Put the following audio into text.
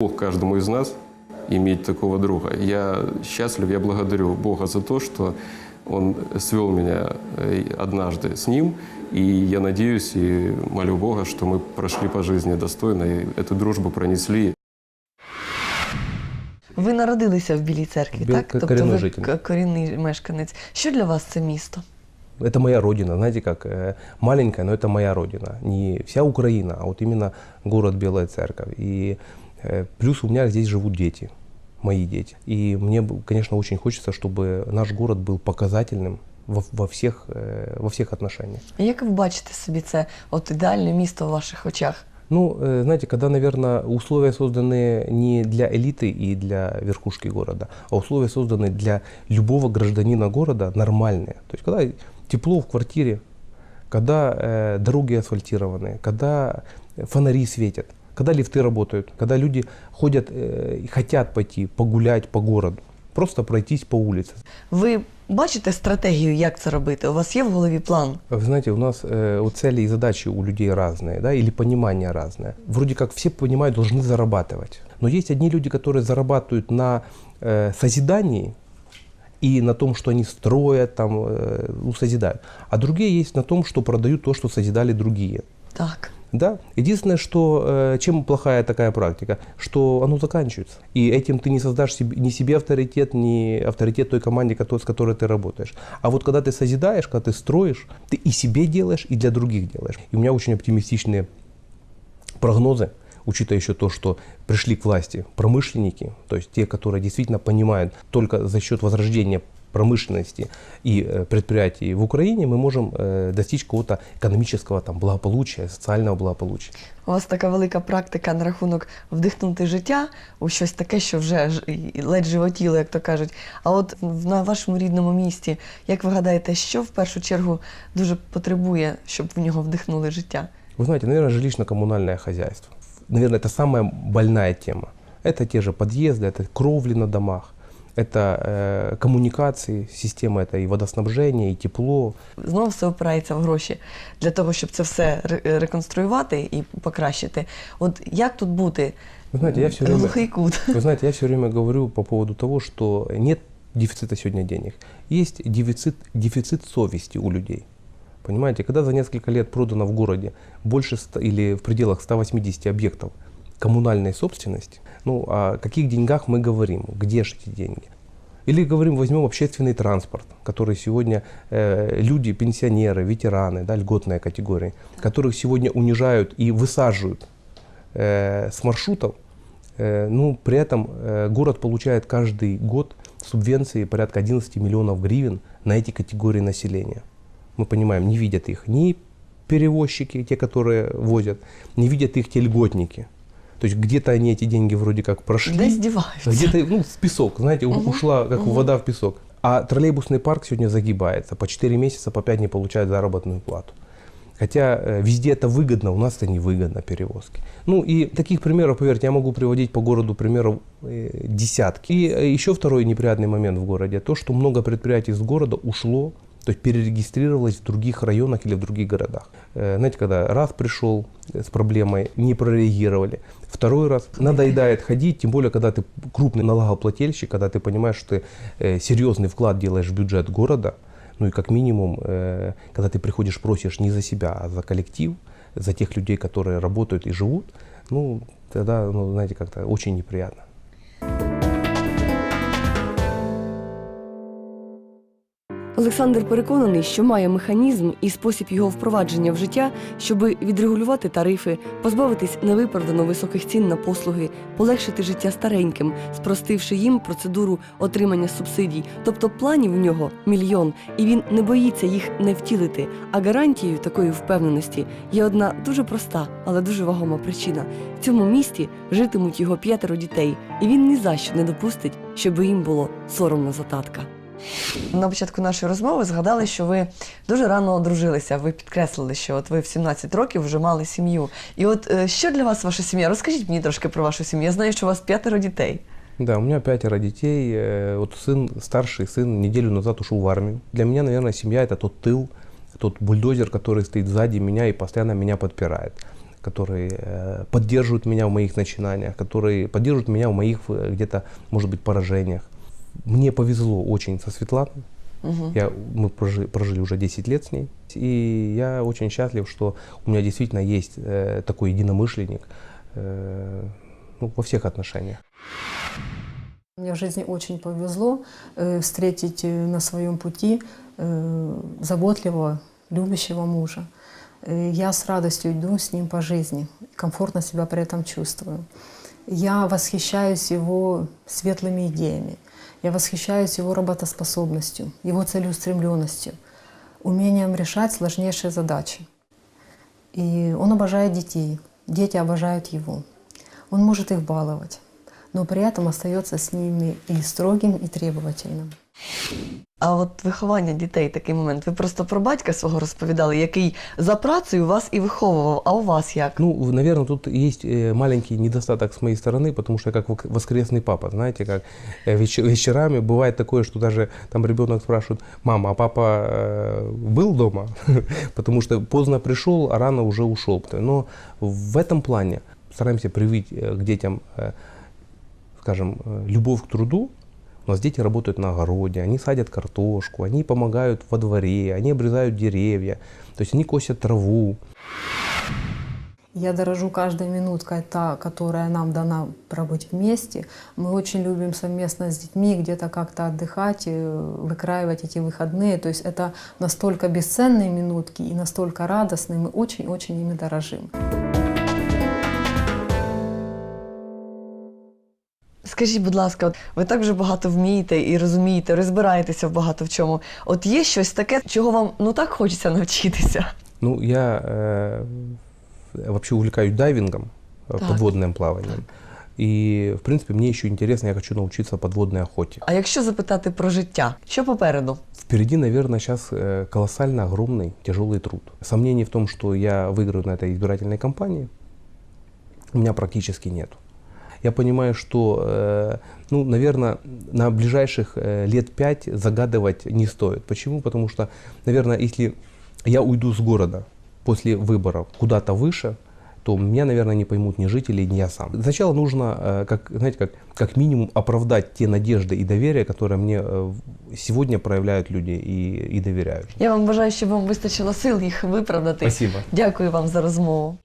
Бог каждому из нас иметь такого друга. Я счастлив, я благодарю Бога за то, что Он свел меня э, однажды с Ним, и я надеюсь и молю Бога, что мы прошли по жизни достойно и эту дружбу пронесли. Ви народилися в Білій церкві, Біл- так? к- Тобто корінний ви житель. к- корінний мешканець. Що для вас це місто? Это моя родина, знаете, как э, маленькая, но это моя родина. Не вся Украина, а вот именно город Белая Церковь. И э, плюс у меня здесь живут дети, мои дети. И мне, бы, конечно, очень хочется, чтобы наш город был показательным во, во, всех, э, во всех отношениях. Як ви бачите собі це от ідеальне місто в ваших очах? Ну, э, знаете, когда, наверное, условия созданы не для элиты и для верхушки города, а условия созданы для любого гражданина города нормальные. То есть, когда тепло в квартире, когда э, дороги асфальтированы, когда фонари светят, когда лифты работают, когда люди ходят э, и хотят пойти погулять по городу, просто пройтись по улице. Ви бачите стратегію, як це робити? У вас є в голові план? Вы знаете, у нас э, вот цели и задачи у людей разные, да, или понимание разное. Вроде как все понимают, должны зарабатывать. Но есть одни люди, которые зарабатывают на э, созидании и на том, что они строят, там, э, ну, созидают. А другие есть на том, что продают то, что созидали другие. Так. Да. Единственное, что э, чем плохая такая практика, что оно заканчивается. И этим ты не создашь себе, ни себе авторитет, ни авторитет той команде, с которой ты работаешь. А вот когда ты созидаешь, когда ты строишь, ты и себе делаешь, и для других делаешь. И у меня очень оптимистичные прогнозы, учитывая еще то, что пришли к власти промышленники, то есть те, которые действительно понимают только за счет возрождения промышленности и э, предприятий в Украине мы можем э, достичь какого-то экономического там, благополучия, социального благополучия. У вас така велика практика на рахунок вдихнути життя у щось таке, що вже ж- і ледь животіло, як то кажуть. А от в- на вашому рідному місті, як ви гадаєте, що в першу чергу дуже потребує, щоб в нього вдихнули життя? Вы знаете, наверное, жилищно-коммунальное хозяйство. Наверное, это самая больная тема. Это те же подъезды, это кровли на домах, это э, коммуникации, система это и водоснабжение, и тепло, Знову все опирається в гроші для того, щоб це все ре- реконструювати і покращити. От як тут бути? Вы знаете, я все время, Глухий кут. вы знаете, я все время говорю по поводу того, что нет дефицита сегодня денег. Есть дефицит, дефицит совести у людей. Понимаете, когда за несколько лет продано в городе больше 100 или в пределах 180 объектов коммунальной собственности, ну о каких деньгах мы говорим, где же эти деньги? Или говорим, возьмем общественный транспорт, который сегодня э, люди, пенсионеры, ветераны, да, льготная категория, которых сегодня унижают и высаживают э, с маршрутов, Э, ну, при этом э, город получает каждый год субвенции порядка 11 миллионов гривен на эти категории населения. Мы понимаем, не видят их ни перевозчики, те, которые возят, не видят их те льготники. То есть где-то они эти деньги вроде как прошли. Десь діваються. Где-то, ну, в песок, знаете, у- Мгм, ушла как мгм. вода в песок. А троллейбусный парк сегодня загибается. По 4 месяца, по 5 не получает заработную плату. Хотя э, везде это выгодно, у нас это невыгодно перевозки. Ну и таких примеров, поверьте, я могу приводить по городу примеров э, десятки. И э, еще второй неприятный момент в городе, то, что много предприятий из города ушло, то есть перерегистрировалось в других районах или в других городах. Э, знаете, когда раз пришел э, с проблемой, не прореагировали, второй раз надоедает ходить, тем более, когда ты крупный налогоплательщик, когда ты понимаешь, что ты э, серьезный вклад делаешь в бюджет города, ну и как минимум, когда ты приходишь, просишь не за себя, а за коллектив, за тех людей, которые работают и живут, ну, тогда, ну, знаете, как-то очень неприятно. Олександр переконаний, що має механізм і спосіб його впровадження в життя, щоби відрегулювати тарифи, позбавитись невиправдано високих цін на послуги, полегшити життя стареньким, спростивши їм процедуру отримання субсидій. Тобто планів у нього мільйон, і він не боїться їх не втілити. А гарантією такої впевненості є одна дуже проста, але дуже вагома причина. В цьому місті житимуть його п'ятеро дітей, і він ні за що не допустить, щоб їм було соромно за татка. На початку нашої розмови згадали, що ви дуже рано одружилися. Ви підкреслили, що от ви в 17 років вже мали сім'ю. І от е, що для вас ваша сім'я? Розкажіть мені трошки про вашу сім'ю. Я знаю, що у вас п'ятеро дітей. Да, у меня пятеро детей. Э, Вот сын, старший сын неделю назад ушел в армию. Для меня, наверное, семья это тот тыл, тот бульдозер, который стоит сзади меня и постоянно меня подпирает. которые э, поддерживают меня в моих начинаниях, которые поддерживают меня в моих э, где-то, может быть, поражениях. Мне повезло очень со Светланой. Угу. Я, мы прожи- прожили уже 10 лет с ней. И я очень счастлив, что у меня действительно есть э, такой единомышленник э, ну, во всех отношениях. Мне в жизни очень повезло э, встретить э, на своем пути э, заботливого, любящего мужа. Э, я с радостью иду с ним по жизни, комфортно себя при этом чувствую. Я восхищаюсь его светлыми идеями, я восхищаюсь его работоспособностью, его целеустремленностью, умением решать сложнейшие задачи. И он обожает детей, дети обожают его. Он может их баловать, но при этом остается с ними и строгим, и требовательным. А от виховання дітей такий момент. Ви просто про батька свого розповідали, який за працею вас і виховував. А у вас як? Ну, наверное, тут есть э, маленький недостаток с моей стороны, потому что я как вок- воскресный папа, знаете, как э, веч- вечерами бывает такое, что даже там ребенок спрашивает, мама, а папа э, был дома? Потому что поздно пришел, а рано уже ушел. Но в этом плане стараемся привить э, к детям, э, скажем, э, любовь к труду. У нас дети работают на огороде, они садят картошку, они помогают во дворе, они обрезают деревья, то есть они косят траву. Я дорожу каждой минуткой, та, которая нам дана пробыть вместе. Мы очень любим совместно с детьми где-то как-то отдыхать, э, выкраивать эти выходные. То есть это настолько бесценные минутки и настолько радостные. Мы очень-очень ими дорожим. Скажіть, будь ласка, от ви так вже багато вмієте і розумієте, розбираєтеся в багато в чому. От є щось таке, чого вам ну так хочеться навчитися? Ну, я э, вообще увлекаюсь дайвингом, э, Так. подводным плаванием. И, в принципе, мне еще интересно, я хочу научиться подводной охоте. А якщо запитати про життя, що попереду? Впереди, наверное, сейчас колоссально огромный, тяжелый труд. Сомнений в том, что я выиграю на этой избирательной кампании, у меня практически нет. Я понимаю, что, э, ну, наверное, на ближайших э, лет пять загадывать не стоит. Почему? Потому что, наверное, если я уйду с города после выборов куда-то выше, то меня, наверное, не поймут ни жители, ни я сам. Сначала нужно, э, как, знаете, как, как минимум оправдать те надежды и доверие, которые мне сегодня проявляют люди и, и доверяют. Я вам бажаю, щоб вам вистачило сил їх виправдати. Спасибо. Дякую вам за розмову.